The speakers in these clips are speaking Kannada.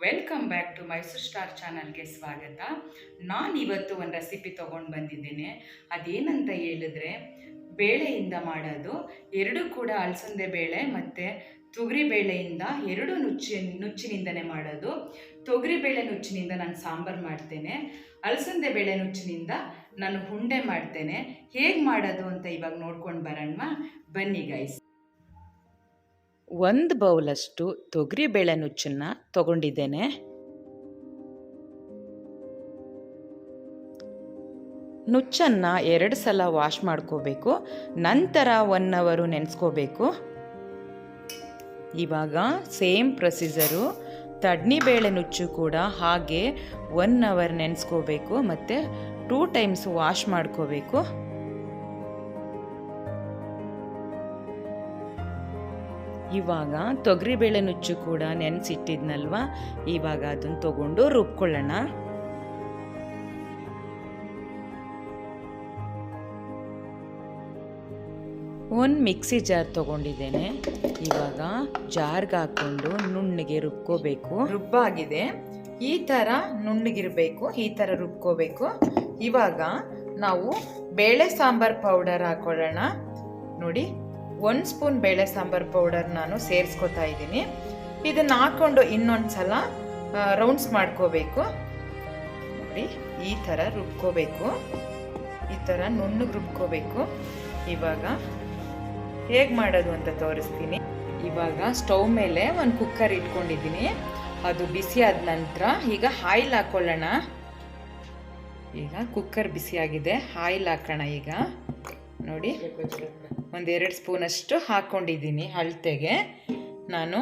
Welcome back to Mysuru Star ಚಾನಲ್ಗೆ ಸ್ವಾಗತ. ನಾನು ಇವತ್ತು ಒಂದು ರೆಸಿಪಿ ತೊಗೊಂಡು ಬಂದಿದ್ದೇನೆ. ಅದೇನಂತ ಹೇಳಿದ್ರೆ, ಬೇಳೆಯಿಂದ ಮಾಡೋದು, ಎರಡು ಕೂಡ ಅಲಸಂದೆ ಬೇಳೆ ಮತ್ತು ತೊಗರಿ ಬೇಳೆಯಿಂದ ಎರಡು ನುಚ್ಚಿ, ನುಚ್ಚಿನಿಂದನೇ ಮಾಡೋದು. ತೊಗರಿ ಬೇಳೆ ನುಚ್ಚಿನಿಂದ ನಾನು ಸಾಂಬಾರು ಮಾಡ್ತೇನೆ. ಅಲಸಂದೆ ಬೇಳೆ ನುಚ್ಚಿನಿಂದ ನಾನು ಹುಂಡೆ ಮಾಡ್ತೇನೆ. ಹೇಗೆ ಮಾಡೋದು ಅಂತ ಇವಾಗ ನೋಡ್ಕೊಂಡು ಬರೋಣ ಬನ್ನಿ ಗೈಸ್ ಒಂದು ಬೌಲಷ್ಟು ತೊಗರಿಬೇಳೆ ನುಚ್ಚನ್ನು ತಗೊಂಡಿದ್ದೇನೆ. ನುಚ್ಚನ್ನು ಎರಡು ಸಲ ವಾಶ್ ಮಾಡ್ಕೋಬೇಕು, ನಂತರ ಒನ್ ಅವರು ನೆನೆಸ್ಕೋಬೇಕು. ಇವಾಗ ಸೇಮ್ ಪ್ರೊಸೀಜರು ತಡ್ನಿಬೇಳೆ ನುಚ್ಚು ಕೂಡ ಹಾಗೆ ಒನ್ ಅವರ್ ನೆನೆಸ್ಕೋಬೇಕು ಮತ್ತು ಟೂ ಟೈಮ್ಸ್ ವಾಶ್ ಮಾಡ್ಕೋಬೇಕು. ಇವಾಗ ತೊಗರಿಬೇಳೆ ನುಚ್ಚು ಕೂಡ ನೆನೆಸಿಟ್ಟಿದ್ನಲ್ವ? ಇವಾಗ ಅದನ್ನು ತಗೊಂಡು ರುಬ್ಕೊಳ್ಳೋಣ. ಒಂದು ಮಿಕ್ಸಿ ಜಾರ್ ತೊಗೊಂಡಿದ್ದೇನೆ. ಇವಾಗ ಜಾರ್ಗೆ ಹಾಕ್ಕೊಂಡು ನುಣ್ಣಗೆ ರುಬ್ಕೋಬೇಕು. ರುಬ್ಬಾಗಿದೆ ಈ ಥರ ನುಣ್ಣಗಿರಬೇಕು, ಈ ಥರ ರುಬ್ಕೋಬೇಕು. ಇವಾಗ ನಾವು ಬೇಳೆ ಸಾಂಬಾರ್ ಪೌಡರ್ ಹಾಕೊಳ್ಳೋಣ. ನೋಡಿ ಒಂದು ಸ್ಪೂನ್ ಬೇಳೆ ಸಾಂಬಾರು ಪೌಡರ್ ನಾನು ಸೇರಿಸ್ಕೊತಾ ಇದ್ದೀನಿ. ಇದನ್ನು ಹಾಕ್ಕೊಂಡು ಇನ್ನೊಂದು ಸಲ ರೌಂಡ್ಸ್ ಮಾಡ್ಕೋಬೇಕು. ನೋಡಿ, ಈ ಥರ ರುಬ್ಕೋಬೇಕು. ಈ ಥರ ನುಣ್ಣಗೆ ರುಬ್ಕೋಬೇಕು. ಇವಾಗ ಹೇಗೆ ಮಾಡೋದು ಅಂತ ತೋರಿಸ್ತೀನಿ. ಇವಾಗ ಸ್ಟವ್ ಮೇಲೆ ಒಂದು ಕುಕ್ಕರ್ ಇಟ್ಕೊಂಡಿದ್ದೀನಿ. ಅದು ಬಿಸಿ ಆದ ನಂತರ ಈಗ ಆಯಿಲ್ ಹಾಕ್ಕೊಳ್ಳೋಣ ಈಗ ಕುಕ್ಕರ್ ಬಿಸಿಯಾಗಿದೆ, ಆಯಿಲ್ ಹಾಕೋಣ ಈಗ. ನೋಡಿ. ಒಂದೆರಡು ಸ್ಪೂನಷ್ಟು ಹಾಕ್ಕೊಂಡಿದ್ದೀನಿ ಅಳತೆಗೆ. ನಾನು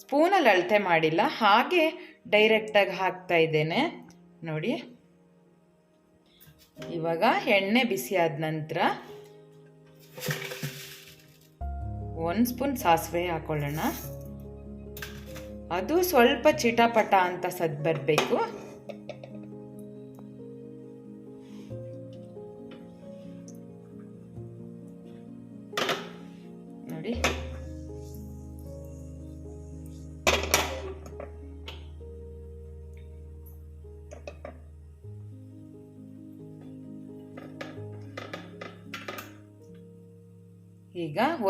ಸ್ಪೂನಲ್ಲಿ ಅಳತೆ ಮಾಡಿಲ್ಲ, ಹಾಗೆ ಡೈರೆಕ್ಟಾಗಿ ಹಾಕ್ತಾ ಇದ್ದೇನೆ. ನೋಡಿ. ಇವಾಗ ಎಣ್ಣೆ ಬಿಸಿ ಆದ ನಂತರ ಒಂದು ಸ್ಪೂನ್ ಸಾಸಿವೆ ಹಾಕೊಳ್ಳೋಣ. ಅದು ಸ್ವಲ್ಪ ಚಿಟಪಟ ಅಂತ ಸದ್ ಬರಬೇಕು.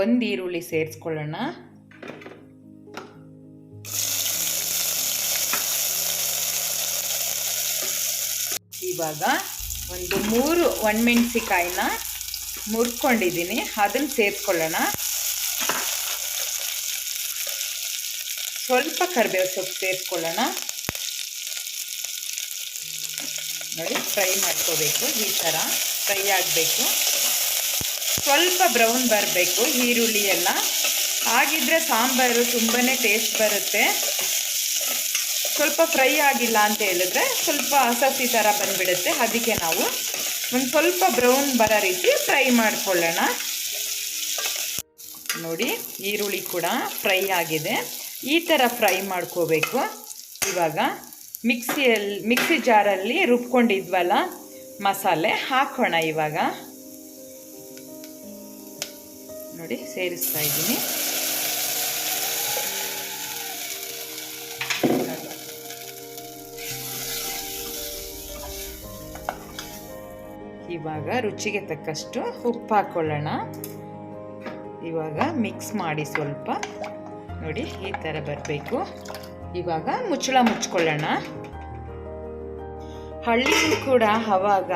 ಒಂದು ಈರುಳ್ಳಿ ಸೇರಿಸ್ಕೊಳ್ಳೋಣ. ಇವಾಗ ಒಂದು ಮೂರು ಒಣಮೆಣಸಿಕಾಯಿನ ಮುರ್ಕೊಂಡಿದ್ದೀನಿ. ಅದನ್ನು ಸೇರಿಸ್ಕೊಳ್ಳೋಣ. ಸ್ವಲ್ಪ ಕರಿಬೇವು ಸೊಪ್ಪು ಸೇರಿಸ್ಕೊಳ್ಳೋಣ. ನೋಡಿ, ಫ್ರೈ ಮಾಡ್ಕೋಬೇಕು, ಈ ಥರ ಫ್ರೈ ಆಗಬೇಕು. ಸ್ವಲ್ಪ ಬ್ರೌನ್ ಬರಬೇಕು ಈರುಳ್ಳಿ ಎಲ್ಲ ಹಾಗಿದ್ರೆ ಸಾಂಬಾರು ತುಂಬಾ ಟೇಸ್ಟ್ ಬರುತ್ತೆ. ಸ್ವಲ್ಪ ಫ್ರೈ ಆಗಿಲ್ಲ ಅಂತ ಹೇಳಿದ್ರೆ ಸ್ವಲ್ಪ ಹಸಸಿ ಥರ ಬಂದುಬಿಡುತ್ತೆ. ಅದಕ್ಕೆ ನಾವು ಒಂದು ಸ್ವಲ್ಪ ಬ್ರೌನ್ ಬರೋ ರೀತಿ ಫ್ರೈ ಮಾಡ್ಕೊಳ್ಳೋಣ. ನೋಡಿ, ಈರುಳ್ಳಿ ಕೂಡ ಫ್ರೈ ಆಗಿದೆ. ಈ ಥರ ಫ್ರೈ ಮಾಡ್ಕೋಬೇಕು. ಇವಾಗ ಮಿಕ್ಸಿಯಲ್ಲಿ ಮಿಕ್ಸಿ ಜಾರಲ್ಲಿ ರುಬ್ಕೊಂಡಿದ್ವಲ್ಲ ಮಸಾಲೆ ಹಾಕೋಣ ಇವಾಗ. ನೋಡಿ, ಸೇರಿಸ್ತಾ ಇದ್ದೀನಿ. ಇವಾಗ ರುಚಿಗೆ ತಕ್ಕಷ್ಟು ಉಪ್ಪು ಹಾಕ್ಕೊಳ್ಳೋಣ ಇವಾಗ ಮಿಕ್ಸ್ ಮಾಡಿ ಸ್ವಲ್ಪ. ನೋಡಿ, ಈ ಥರ ಬರಬೇಕು. ಇವಾಗ ಮುಚ್ಚಳ ಮುಚ್ಕೊಳ್ಳೋಣ. ಹಳ್ಳಿಗೂ ಕೂಡ ಅವಾಗ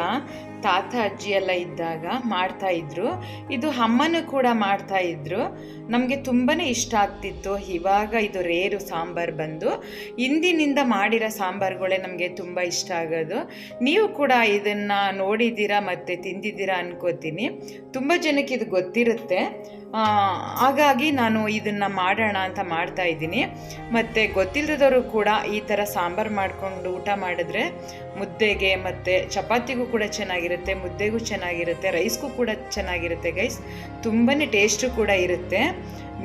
ತಾತ, ಅಜ್ಜಿ ಎಲ್ಲ ಇದ್ದಾಗ ಮಾಡ್ತಾ ಇದ್ರು. ಇದು ಅಮ್ಮನೂ ಕೂಡ ಮಾಡ್ತಾ ಇದ್ರು. ನಮಗೆ ತುಂಬಾ ಇಷ್ಟ ಆಗ್ತಿತ್ತು. ಇವಾಗ ಇದು ರೇರು ಸಾಂಬಾರು ಬಂದು ಇಂದಿನಿಂದ ಮಾಡಿರೋ ಸಾಂಬಾರುಗಳೇ ನಮಗೆ ತುಂಬ ಇಷ್ಟ ಆಗೋದು. ನೀವು ಕೂಡ ಇದನ್ನು ನೋಡಿದ್ದೀರಾ ಮತ್ತು ತಿಂದಿದ್ದೀರಾ ಅನ್ಕೋತೀನಿ. ತುಂಬ ಜನಕ್ಕೆ ಇದು ಗೊತ್ತಿರುತ್ತೆ. ಹಾಗಾಗಿ ನಾನು ಇದನ್ನು ಮಾಡೋಣ ಅಂತ ಮಾಡ್ತಾ ಇದ್ದೀನಿ. ಮತ್ತು ಗೊತ್ತಿಲ್ಲದವರು ಕೂಡ ಈ ಥರ ಸಾಂಬಾರು ಮಾಡಿಕೊಂಡು ಊಟ ಮಾಡಿದ್ರೆ ಮುದ್ದೆಗೆ ಮತ್ತು ಚಪಾತಿಗೂ ಕೂಡ ಚೆನ್ನಾಗಿರುತ್ತೆ, ಮುದ್ದೆಗೂ ಚೆನ್ನಾಗಿರುತ್ತೆ, ರೈಸ್ಗೂ ಕೂಡ ಚೆನ್ನಾಗಿರುತ್ತೆ ಗೈಸ್ ತುಂಬಾ ಟೇಸ್ಟು ಕೂಡ ಇರುತ್ತೆ.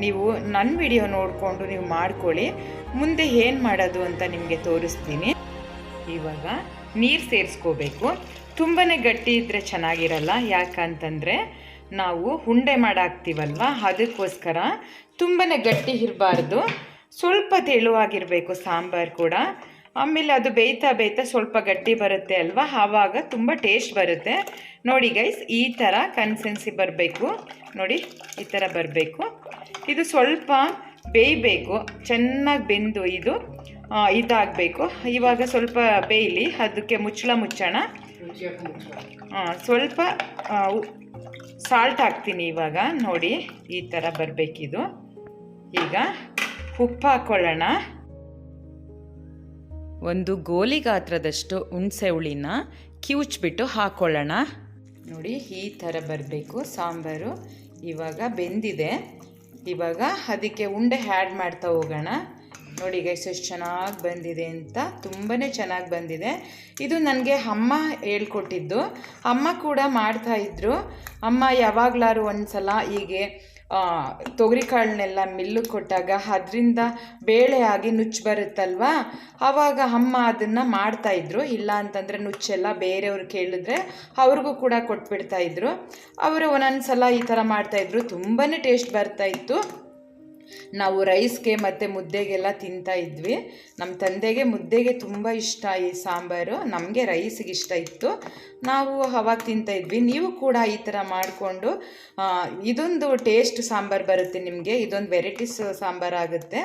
ನೀವು ನನ್ನ ವಿಡಿಯೋ ನೋಡಿಕೊಂಡು ನೀವು ಮಾಡ್ಕೊಳ್ಳಿ. ಮುಂದೆ ಏನು ಮಾಡೋದು ಅಂತ ನಿಮಗೆ ತೋರಿಸ್ತೀನಿ. ಇವಾಗ ನೀರು ಸೇರಿಸ್ಕೋಬೇಕು. ತುಂಬಾ ಗಟ್ಟಿ ಇದ್ದರೆ ಚೆನ್ನಾಗಿರಲ್ಲ, ಯಾಕಂತಂದರೆ ನಾವು ಉಂಡೆ ಮಾಡಾಕ್ತೀವಲ್ವ? ಅದಕ್ಕೋಸ್ಕರ ತುಂಬಾ ಗಟ್ಟಿ ಇರಬಾರ್ದು. ಸ್ವಲ್ಪ ತೆಳುವಾಗಿರಬೇಕು ಸಾಂಬಾರು ಕೂಡ. ಆಮೇಲೆ ಅದು ಬೇಯ್ತಾ ಬೇಯ್ತಾ ಸ್ವಲ್ಪ ಗಟ್ಟಿ ಬರುತ್ತೆ ಅಲ್ವಾ? ಆವಾಗ ತುಂಬ ಟೇಸ್ಟ್ ಬರುತ್ತೆ. ನೋಡಿ ಗೈಸ್ ಈ ಥರ ಕನ್ಸೆನ್ಸಿ ಬರಬೇಕು. ನೋಡಿ ಈ ಥರ ಬರಬೇಕು. ಇದು ಸ್ವಲ್ಪ ಬೇಯಬೇಕು. ಚೆನ್ನಾಗಿ ಬೆಂದು ಇದು ಇದಾಗಬೇಕು. ಇವಾಗ ಸ್ವಲ್ಪ ಬೇಯಲಿ ಅದಕ್ಕೆ ಮುಚ್ಚಳ ಮುಚ್ಚೋಣ. ಸ್ವಲ್ಪ ಸಾಲ್ಟ್ ಹಾಕ್ತೀನಿ ಇವಾಗ, ನೋಡಿ, ಈ ಥರ ಬರಬೇಕಿದು. ಈಗ ಉಪ್ಪು ಹಾಕ್ಕೊಳ್ಳೋಣ ಒಂದು ಗೋಲಿ ಗಾತ್ರದಷ್ಟು ಹುಣಸೆ ಹುಳಿನ ಕಿವುಚ್ಬಿಟ್ಟು ಹಾಕ್ಕೊಳ್ಳೋಣ ನೋಡಿ, ಈ ಥರ ಬರಬೇಕು ಸಾಂಬಾರು. ಇವಾಗ ಬೆಂದಿದೆ. ಇವಾಗ ಅದಕ್ಕೆ ಉಂಡೆ ಆ್ಯಡ್ ಮಾಡ್ತಾ ಹೋಗೋಣ. ನೋಡಿ ಗೈಸ್ ಎಷ್ಟು ಚೆನ್ನಾಗಿ ಬಂದಿದೆ ಅಂತ ತುಂಬಾ ಚೆನ್ನಾಗಿ ಬಂದಿದೆ. ಇದು ನನಗೆ ಅಮ್ಮ ಹೇಳ್ಕೊಟ್ಟಿದ್ದು. ಅಮ್ಮ ಕೂಡ ಮಾಡ್ತಾಯಿದ್ರು ಅಮ್ಮ ಯಾವಾಗಲಾರು ಒಂದು ಸಲ ಹೀಗೆ ತೊಗರಿ ಕಾಳನ್ನೆಲ್ಲ ಮಿಲ್ಲಿಗೆ ಕೊಟ್ಟಾಗ ಅದರಿಂದ ಬೇಳೆ ಆಗಿ ನುಚ್ಚು ಬರುತ್ತಲ್ವಾ? ಆವಾಗ ಅಮ್ಮ ಅದನ್ನು ಮಾಡ್ತಾಯಿದ್ರು ಇಲ್ಲ ಅಂತಂದರೆ ನುಚ್ಚೆಲ್ಲ ಬೇರೆಯವ್ರು ಕೇಳಿದ್ರೆ ಅವ್ರಿಗೂ ಕೂಡ ಕೊಟ್ಬಿಡ್ತಾಯಿದ್ರು ಅವರು ಒಂದೊಂದು ಸಲ ಈ ಥರ ಮಾಡ್ತಾಯಿದ್ರು ತುಂಬಾ ಟೇಸ್ಟ್ ಬರ್ತಾಯಿತ್ತು ನಾವು ರೈಸ್ಗೆ ಮತ್ತು ಮುದ್ದೆಗೆಲ್ಲ ತಿಂತಾ ಇದ್ವಿ. ನಮ್ಮ ತಂದೆಗೆ ಮುದ್ದೆಗೆ ತುಂಬ ಇಷ್ಟ ಈ ಸಾಂಬಾರು. ನಮಗೆ ರೈಸಿಗೆ ಇಷ್ಟ ಇತ್ತು. ನಾವು ಅವಾಗ ತಿಂತಾ ಇದ್ವಿ. ನೀವು ಕೂಡ ಈ ಥರ ಮಾಡಿಕೊಂಡು ಇದೊಂದು ಟೇಸ್ಟ್ ಸಾಂಬಾರು ಬರುತ್ತೆ ನಿಮಗೆ. ಇದೊಂದು ವೆರೈಟೀಸ್ ಸಾಂಬಾರು ಆಗುತ್ತೆ.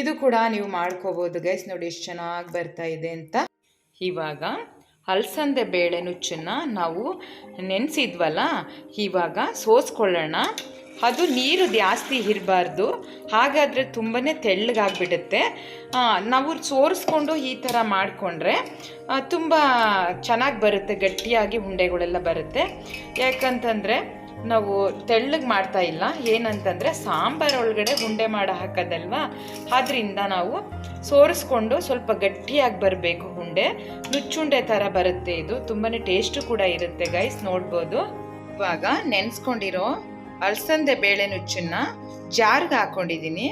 ಇದು ಕೂಡ ನೀವು ಮಾಡ್ಕೋಬೋದು. ಗೈಸ್ ನೋಡಿ ಎಷ್ಟು ಚೆನ್ನಾಗಿ ಬರ್ತಾ ಇದೆ ಅಂತ. ಇವಾಗ ಅಲಸಂದೆ ಬೇಳೆ ನುಚ್ಚನ್ನು ನಾವು ನೆನೆಸಿದ್ವಲ್ಲ, ಇವಾಗ ಸೋಸ್ಕೊಳ್ಳೋಣ. ಅದು ನೀರು ಜಾಸ್ತಿ ಇರಬಾರ್ದು. ಹಾಗಾದರೆ ತುಂಬಾ ತೆಳ್ಳಗಾಗ್ಬಿಡುತ್ತೆ. ನಾವು ಸೋರಿಸ್ಕೊಂಡು ಈ ಥರ ಮಾಡಿಕೊಂಡ್ರೆ ತುಂಬ ಚೆನ್ನಾಗಿ ಬರುತ್ತೆ, ಗಟ್ಟಿಯಾಗಿ ಉಂಡೆಗಳೆಲ್ಲ ಬರುತ್ತೆ. ಯಾಕಂತಂದರೆ ನಾವು ತೆಳ್ಳಗೆ ಮಾಡ್ತಾ ಇಲ್ಲ. ಏನಂತಂದರೆ ಸಾಂಬಾರು ಒಳಗಡೆ ಉಂಡೆ ಮಾಡಿ ಹಾಕೋದಲ್ವಾ? ಆದ್ದರಿಂದ ನಾವು ಸೋರಿಸ್ಕೊಂಡು ಸ್ವಲ್ಪ ಗಟ್ಟಿಯಾಗಿ ಬರಬೇಕು ಉಂಡೆ. ನುಚ್ಚುಂಡೆ ಥರ ಬರುತ್ತೆ ಇದು. ತುಂಬಾ ಟೇಸ್ಟು ಕೂಡ ಇರುತ್ತೆ, ಗೈಸ್. ನೋಡ್ಬೋದು. ಇವಾಗ ನೆನೆಸ್ಕೊಂಡಿರೋ ಅಲಸಂದೆ ಬೇಳೆ ನುಚ್ಚನ್ನ ಜಾರ್ಗೆ ಹಾಕೊಂಡಿದ್ದೀನಿ.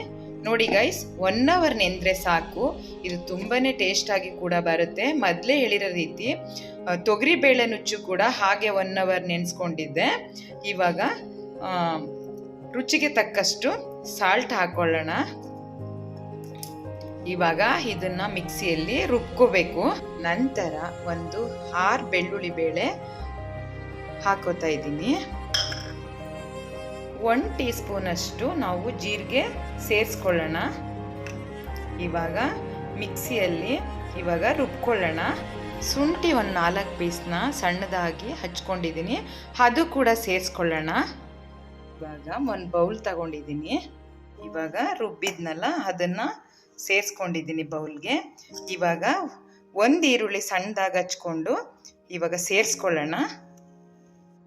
ನೋಡಿ ಗೈಸ್ ಒನ್ ಅವರ್ ನೆಂದರೆ ಸಾಕು. ಇದು ತುಂಬಾ ಟೇಸ್ಟಾಗಿ ಕೂಡ ಬರುತ್ತೆ. ಮೊದಲೇ ಹೇಳಿರೋ ರೀತಿ ತೊಗರಿ ಬೇಳೆ ನುಚ್ಚು ಕೂಡ ಹಾಗೆ ಒನ್ ಅವರ್ ನೆನೆಸ್ಕೊಂಡಿದ್ದೆ. ಇವಾಗ ರುಚಿಗೆ ತಕ್ಕಷ್ಟು ಸಾಲ್ಟ್ ಹಾಕೊಳ್ಳೋಣ. ಇವಾಗ ಇದನ್ನ ಮಿಕ್ಸಿಯಲ್ಲಿ ರುಬ್ಕೋಬೇಕು. ನಂತರ ಒಂದು ಆರು ಬೆಳ್ಳುಳ್ಳಿ ಬೇಳೆ ಹಾಕೋತಾ ಇದ್ದೀನಿ. ಒನ್ ಟೀ ಸ್ಪೂನಷ್ಟು ನಾವು ಜೀರಿಗೆ ಸೇರಿಸ್ಕೊಳ್ಳೋಣ. ಇವಾಗ ಮಿಕ್ಸಿಯಲ್ಲಿ ಇವಾಗ ರುಬ್ಕೊಳ್ಳೋಣ. ಶುಂಠಿ ಒಂದು ನಾಲ್ಕು ಪೀಸ್ನ ಸಣ್ಣದಾಗಿ ಹಚ್ಕೊಂಡಿದ್ದೀನಿ. ಅದು ಕೂಡ ಸೇರಿಸ್ಕೊಳ್ಳೋಣ. ಇವಾಗ ಒಂದು ಬೌಲ್ ತಗೊಂಡಿದ್ದೀನಿ. ಇವಾಗ ರುಬ್ಬಿದ್ನಲ್ಲ, ಅದನ್ನು ಸೇರಿಸ್ಕೊಂಡಿದ್ದೀನಿ ಬೌಲ್ಗೆ. ಇವಾಗ ಒಂದು ಈರುಳ್ಳಿ ಸಣ್ಣದಾಗಿ ಹಚ್ಕೊಂಡು ಇವಾಗ ಸೇರಿಸ್ಕೊಳ್ಳೋಣ.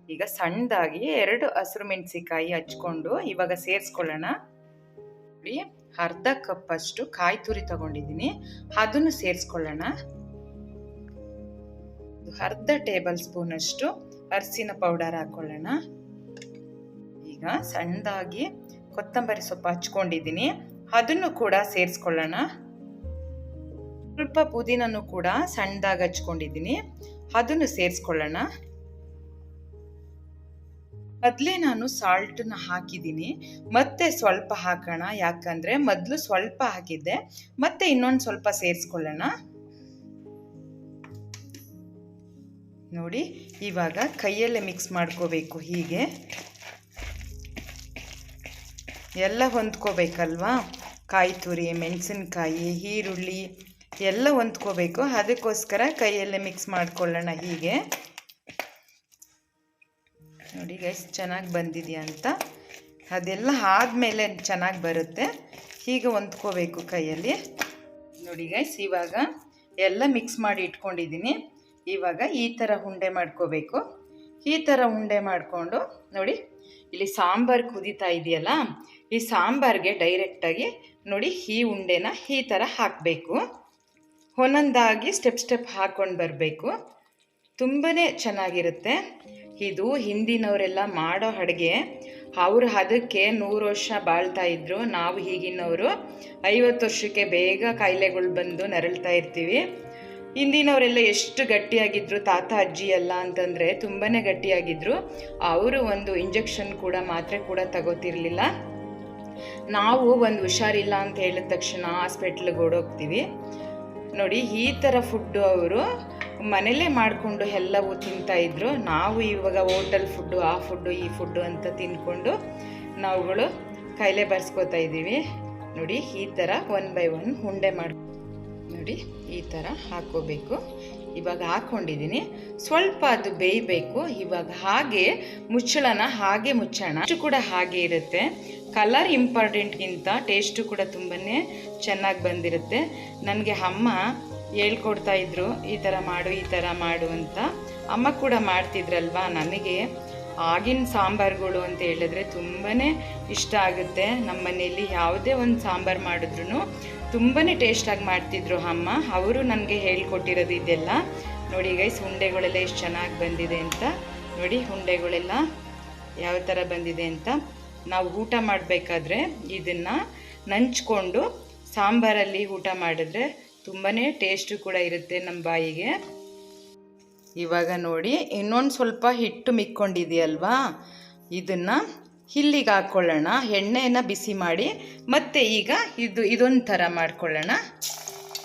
ಈಗ ಸಣ್ಣದಾಗಿ ಎರಡು ಹಸಿರು ಮೆಣಸಿಕಾಯಿ ಹಚ್ಕೊಂಡು ಇವಾಗ ಸೇರಿಸ್ಕೊಳ್ಳೋಣ. ಅರ್ಧ ಕಪ್ ಅಷ್ಟು ಕಾಯಿ ತುರಿ ತಗೊಂಡಿದ್ದೀನಿ. ಅದನ್ನು ಸೇರಿಸ್ಕೊಳ್ಳೋಣ. ಅರ್ಧ ಟೇಬಲ್ ಸ್ಪೂನ್ ಅಷ್ಟು ಅರಿಸಿನ ಪೌಡರ್ ಹಾಕೊಳ್ಳೋಣ. ಈಗ ಸಣ್ಣದಾಗಿ ಕೊತ್ತಂಬರಿ ಸೊಪ್ಪು ಹಚ್ಕೊಂಡಿದ್ದೀನಿ. ಅದನ್ನು ಕೂಡ ಸೇರಿಸ್ಕೊಳ್ಳೋಣ. ಸ್ವಲ್ಪ ಪುದೀನನ್ನು ಕೂಡ ಸಣ್ಣದಾಗಿ ಹಚ್ಕೊಂಡಿದ್ದೀನಿ. ಅದನ್ನು ಸೇರಿಸ್ಕೊಳ್ಳೋಣ. ಮೊದಲೇ ನಾನು ಸಾಲ್ಟನ್ನ ಹಾಕಿದ್ದೀನಿ. ಮತ್ತೆ ಸ್ವಲ್ಪ ಹಾಕೋಣ. ಯಾಕಂದರೆ ಮೊದಲು ಸ್ವಲ್ಪ ಹಾಕಿದ್ದೆ. ಮತ್ತೆ ಇನ್ನೊಂದು ಸ್ವಲ್ಪ ಸೇರಿಸ್ಕೊಳ್ಳೋಣ. ನೋಡಿ, ಇವಾಗ ಕೈಯಲ್ಲೇ ಮಿಕ್ಸ್ ಮಾಡ್ಕೋಬೇಕು ಹೀಗೆ. ಎಲ್ಲ ಹೊಂದ್ಕೋಬೇಕಲ್ವಾ? ಕಾಯಿ ತುರಿ, ಮೆಣಸಿನ್ಕಾಯಿ, ಈರುಳ್ಳಿ ಎಲ್ಲ ಹೊಂದ್ಕೋಬೇಕು. ಅದಕ್ಕೋಸ್ಕರ ಕೈಯಲ್ಲೇ ಮಿಕ್ಸ್ ಮಾಡ್ಕೊಳ್ಳೋಣ ಹೀಗೆ. ನೋಡಿ ಗೈಸ್ ಚೆನ್ನಾಗಿ ಬಂದಿದೆಯಾ ಅಂತ. ಅದೆಲ್ಲ ಆದಮೇಲೆ ಚೆನ್ನಾಗಿ ಬರುತ್ತೆ. ಹೀಗೆ ಹೊಂದ್ಕೋಬೇಕು ಕೈಯಲ್ಲಿ. ನೋಡಿ ಗೈಸ್ ಇವಾಗ ಎಲ್ಲ ಮಿಕ್ಸ್ ಮಾಡಿ ಇಟ್ಕೊಂಡಿದ್ದೀನಿ. ಇವಾಗ ಈ ಥರ ಉಂಡೆ ಮಾಡ್ಕೋಬೇಕು. ಈ ಥರ ಉಂಡೆ ಮಾಡಿಕೊಂಡು ನೋಡಿ, ಇಲ್ಲಿ ಸಾಂಬಾರು ಕುದೀತಾ ಇದೆಯಲ್ಲ, ಈ ಸಾಂಬಾರಿಗೆ ಡೈರೆಕ್ಟಾಗಿ ನೋಡಿ ಈ ಉಂಡೆನ ಈ ಥರ ಹಾಕಬೇಕು. ಒಂದೊಂದಾಗಿ ಸ್ಟೆಪ್ ಸ್ಟೆಪ್ ಹಾಕ್ಕೊಂಡು ಬರಬೇಕು. ತುಂಬಾ ಚೆನ್ನಾಗಿರುತ್ತೆ. ಇದು ಹಿಂದಿನವರೆಲ್ಲ ಮಾಡೋ ಅಡುಗೆ. ಅವರು ಅದಕ್ಕೆ ನೂರು ವರ್ಷ ಬಾಳ್ತಾ ಇದ್ರು. ನಾವು ಈಗಿನವರು ಐವತ್ತು ವರ್ಷಕ್ಕೆ ಬೇಗ ಕಾಯಿಲೆಗಳು ಬಂದು ನರಳ್ತಾ ಇರ್ತೀವಿ. ಹಿಂದಿನವರೆಲ್ಲ ಎಷ್ಟು ಗಟ್ಟಿಯಾಗಿದ್ದರು ತಾತ, ಅಜ್ಜಿ ಎಲ್ಲ ಅಂತಂದರೆ ತುಂಬಾ ಗಟ್ಟಿಯಾಗಿದ್ದರು ಅವರು ಒಂದು ಇಂಜೆಕ್ಷನ್ ಕೂಡ ಮಾತ್ರೆ ಕೂಡ ತಗೋತಿರ್ಲಿಲ್ಲ. ನಾವು ಒಂದು ಹುಷಾರಿಲ್ಲ ಅಂತ ಹೇಳಿದ ತಕ್ಷಣ ಹಾಸ್ಪಿಟ್ಲಿಗೆ ಓಡೋಗ್ತೀವಿ. ನೋಡಿ ಈ ಥರ ಫುಡ್ಡು ಅವರು ಮನೇಲೇ ಮಾಡಿಕೊಂಡು ಎಲ್ಲವೂ ತಿಂತಾ ಇದ್ರು. ನಾವು ಇವಾಗ ಹೋಟೆಲ್ ಫುಡ್ಡು ಆ ಫುಡ್ಡು ಈ ಫುಡ್ಡು ಅಂತ ತಿಂದ್ಕೊಂಡು ನಾವುಗಳು ಕಾಯಿಲೆ ಬರ್ಸ್ಕೊತಾ ಇದ್ದೀವಿ. ನೋಡಿ, ಈ ಥರ ಒನ್ ಬೈ ಒನ್ ಉಂಡೆ ಮಾಡಿ, ನೋಡಿ, ಈ ಥರ ಹಾಕ್ಕೋಬೇಕು. ಇವಾಗ ಹಾಕ್ಕೊಂಡಿದ್ದೀನಿ ಸ್ವಲ್ಪ ಅದು ಬೇಯಬೇಕು. ಇವಾಗ ಹಾಗೆ ಮುಚ್ಚಳನ ಹಾಗೆ ಮುಚ್ಚೋಣ. ಅಷ್ಟು ಕೂಡ ಹಾಗೆ ಇರುತ್ತೆ. ಕಲರ್ ಇಂಪಾರ್ಟೆಂಟ್ಗಿಂತ ಟೇಸ್ಟು ಕೂಡ ತುಂಬಾ ಚೆನ್ನಾಗಿ ಬಂದಿರುತ್ತೆ. ನನಗೆ ಅಮ್ಮ ಹೇಳ್ಕೊಡ್ತಾ ಇದ್ರು ಈ ಥರ ಮಾಡು, ಈ ಥರ ಮಾಡು ಅಂತ. ಅಮ್ಮ ಕೂಡ ಮಾಡ್ತಿದ್ರಲ್ವಾ? ನನಗೆ ಆಗಿನ ಸಾಂಬಾರುಗಳು ಅಂತ ಹೇಳಿದ್ರೆ ತುಂಬಾ ಇಷ್ಟ ಆಗುತ್ತೆ. ನಮ್ಮ ಮನೆಯಲ್ಲಿ ಯಾವುದೇ ಒಂದು ಸಾಂಬಾರು ಮಾಡಿದ್ರು ತುಂಬಾ ಟೇಸ್ಟಾಗಿ ಮಾಡ್ತಿದ್ರು ಅಮ್ಮ. ಅವರು ನನಗೆ ಹೇಳ್ಕೊಟ್ಟಿರೋದು ಇದೆಲ್ಲ. ನೋಡಿ ಗೈಸ್ ಉಂಡೆಗಳೆಲ್ಲ ಎಷ್ಟು ಚೆನ್ನಾಗಿ ಬಂದಿದೆ ಅಂತ. ನೋಡಿ ಉಂಡೆಗಳೆಲ್ಲ ಯಾವ ಥರ ಬಂದಿದೆ ಅಂತ. ನಾವು ಊಟ ಮಾಡಬೇಕಾದ್ರೆ ಇದನ್ನು ನಂಚ್ಕೊಂಡು ಸಾಂಬಾರಲ್ಲಿ ಊಟ ಮಾಡಿದ್ರೆ ತುಂಬಾ ಟೇಸ್ಟು ಕೂಡ ಇರುತ್ತೆ ನಮ್ಮ ಬಾಯಿಗೆ. ಇವಾಗ ನೋಡಿ, ಇನ್ನೊಂದು ಸ್ವಲ್ಪ ಹಿಟ್ಟು ಮಿಕ್ಕೊಂಡಿದೆಯಲ್ವಾ ಇದನ್ನು ಇಲ್ಲಿಗೆ ಹಾಕ್ಕೊಳ್ಳೋಣ ಎಣ್ಣೆಯನ್ನು ಬಿಸಿ ಮಾಡಿ, ಮತ್ತೆ ಈಗ ಇದು, ಇದೊಂದು ಥರ ಮಾಡ್ಕೊಳ್ಳೋಣ.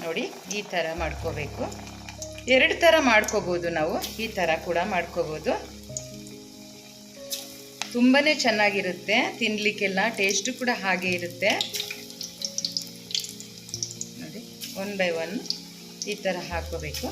ನೋಡಿ, ಈ ಥರ ಮಾಡ್ಕೋಬೇಕು. ಎರಡು ಥರ ಮಾಡ್ಕೋಬೋದು ನಾವು, ಈ ಥರ ಕೂಡ ಮಾಡ್ಕೋಬೋದು. ತುಂಬಾ ಚೆನ್ನಾಗಿರುತ್ತೆ ತಿನ್ನಲಿಕ್ಕೆಲ್ಲ ಟೇಸ್ಟು ಕೂಡ ಹಾಗೆ ಇರುತ್ತೆ. ಒನ್ ಬೈ ಒನ್ ಈ ಥರ ಹಾಕೋಬೇಕು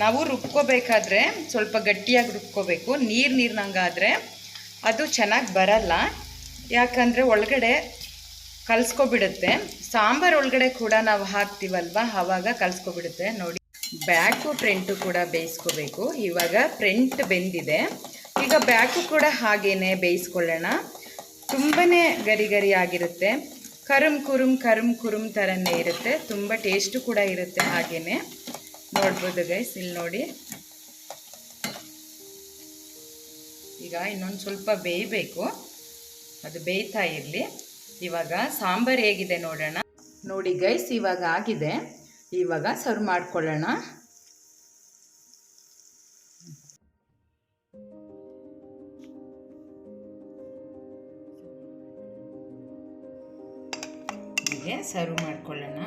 ನಾವು ರುಬ್ಕೋಬೇಕಾದ್ರೆ ಸ್ವಲ್ಪ ಗಟ್ಟಿಯಾಗಿ ರುಬ್ಕೋಬೇಕು. ನೀರು ನೀರಿನಂಗಾದರೆ ಅದು ಚೆನ್ನಾಗಿ ಬರಲ್ಲ. ಯಾಕಂದರೆ ಒಳಗಡೆ ಕಲ್ಸ್ಕೊಬಿಡುತ್ತೆ. ಸಾಂಬಾರ್ ಒಳಗಡೆ ಕೂಡ ನಾವು ಹಾಕ್ತೀವಲ್ವ? ಆವಾಗ ಕಲ್ಸ್ಕೊಬಿಡುತ್ತೆ. ನೋಡಿ ಬ್ಯಾಕು ಫ್ರಂಟು ಕೂಡ ಬೇಯಿಸ್ಕೋಬೇಕು. ಇವಾಗ ಫ್ರಂಟ್ ಬೆಂದಿದೆ. ಈಗ ಬ್ಯಾಕು ಕೂಡ ಹಾಗೇನೆ ಬೇಯಿಸ್ಕೊಳ್ಳೋಣ. ತುಂಬಾ ಗರಿ ಗರಿ ಆಗಿರುತ್ತೆ. ಕರುಮ್ ಕುರುಮ್ ಕರುಮ್ ಕುರುಮ್ ಥರನೇ ಇರುತ್ತೆ. ತುಂಬ ಟೇಸ್ಟು ಕೂಡ ಇರುತ್ತೆ ಹಾಗೇ ನೋಡ್ಬೋದು ಗೈಸ್, ಇಲ್ಲಿ ನೋಡಿ. ಈಗ ಇನ್ನೊಂದು ಸ್ವಲ್ಪ ಬೇಯಬೇಕು. ಅದು ಬೇಯ್ತಾ ಇರಲಿ. ಇವಾಗ ಸಾಂಬಾರು ಹೇಗಿದೆ ನೋಡೋಣ. ನೋಡಿ ಗೈಸ್ ಇವಾಗ ಆಗಿದೆ. ಇವಾಗ ಸರ್ವ್ ಮಾಡ್ಕೊಳ್ಳೋಣ. ಹೀಗೆ ಸರ್ವ್ ಮಾಡ್ಕೊಳ್ಳೋಣ.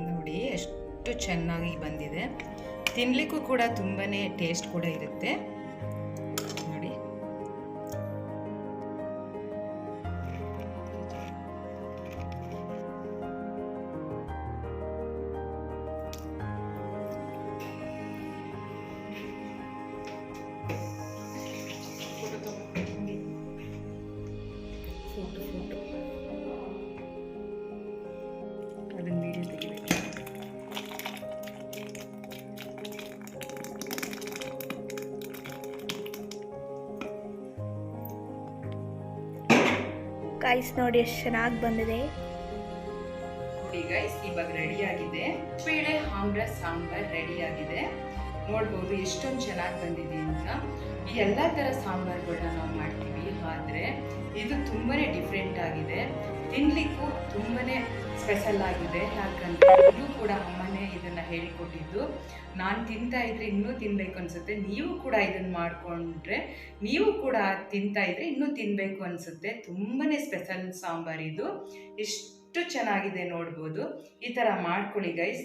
ನೋಡಿ ಎಷ್ಟು ಚೆನ್ನಾಗಿ ಬಂದಿದೆ. ತಿನ್ಲಿಕ್ಕೂ ಕೂಡ ತುಂಬಾ ಟೇಸ್ಟ್ ಕೂಡ ಇರುತ್ತೆ. ಗೈಸ್ ನೋಡಿ ಎಷ್ಟು ಚೆನ್ನಾಗಿ ಬಂದಿದೆ. ಗೈಸ್ ಇವಾಗ ರೆಡಿ ಆಗಿದೆ. ಬೇಳೆ ಆಮ್ರ ಸಾಂಬಾರ್ ರೆಡಿ ಆಗಿದೆ. ನೋಡ್ಬೋದು ಎಷ್ಟೊಂದು ಚೆನ್ನಾಗಿ ಬಂದಿದೆ ಅಂತ. ಎಲ್ಲ ಥರ ಸಾಂಬಾರುಗಳನ್ನ ನಾವು ಮಾಡ್ತೀವಿ. ಆದರೆ ಇದು ತುಂಬಾ ಡಿಫ್ರೆಂಟ್ ಆಗಿದೆ. ತಿನ್ಲಿಕ್ಕೂ ತುಂಬಾ ಸ್ಪೆಷಲ್ ಆಗಿದೆ, ಯಾಕಂದರೆ ಇದು ಕೂಡ ಅಮ್ಮನೇ ಇದನ್ನ ಹೇಳಿಕೊಟ್ಟಿದ್ದು. ನಾನು ತಿಂತಾ ಇದ್ರೆ ಇನ್ನೂ ತಿನ್ಬೇಕು ಅನ್ಸುತ್ತೆ, ನೀವು ಕೂಡ ಇದನ್ನ ಮಾಡ್ಕೊಂಡ್ರೆ ನೀವು ಕೂಡ ತಿಂತಾ ಇದ್ರೆ ಇನ್ನೂ ತಿನ್ಬೇಕು ಅನ್ಸುತ್ತೆ. ತುಂಬಾ ಸ್ಪೆಷಲ್ ಸಾಂಬಾರು ಇದು. ಎಷ್ಟು ಚೆನ್ನಾಗಿದೆ ನೋಡ್ಬೋದು. ಈ ಥರ ಮಾಡ್ಕೊಳ್ಳಿ ಗೈಸ್.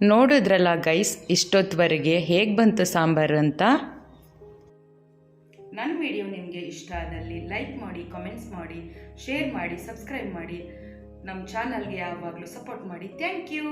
ನೋಡಿದ್ರಲ್ಲ ಗೈಸ್, ಇಷ್ಟೊತ್ತುವರೆಗೆ ಹೇಗೆ ಬಂತು ಸಾಂಬಾರು ಅಂತ? ನನ್ನ ವಿಡಿಯೋ ನಿಮಗೆ ಇಷ್ಟ ಆದಲ್ಲಿ ಲೈಕ್ ಮಾಡಿ ಕಮೆಂಟ್ಸ್ ಮಾಡಿ ಶೇರ್ ಮಾಡಿ ಸಬ್ಸ್ಕ್ರೈಬ್ ಮಾಡಿ. ನಮ್ಮ ಚಾನಲ್ಗೆ ಯಾವಾಗಲೂ ಸಪೋರ್ಟ್ ಮಾಡಿ. Thank you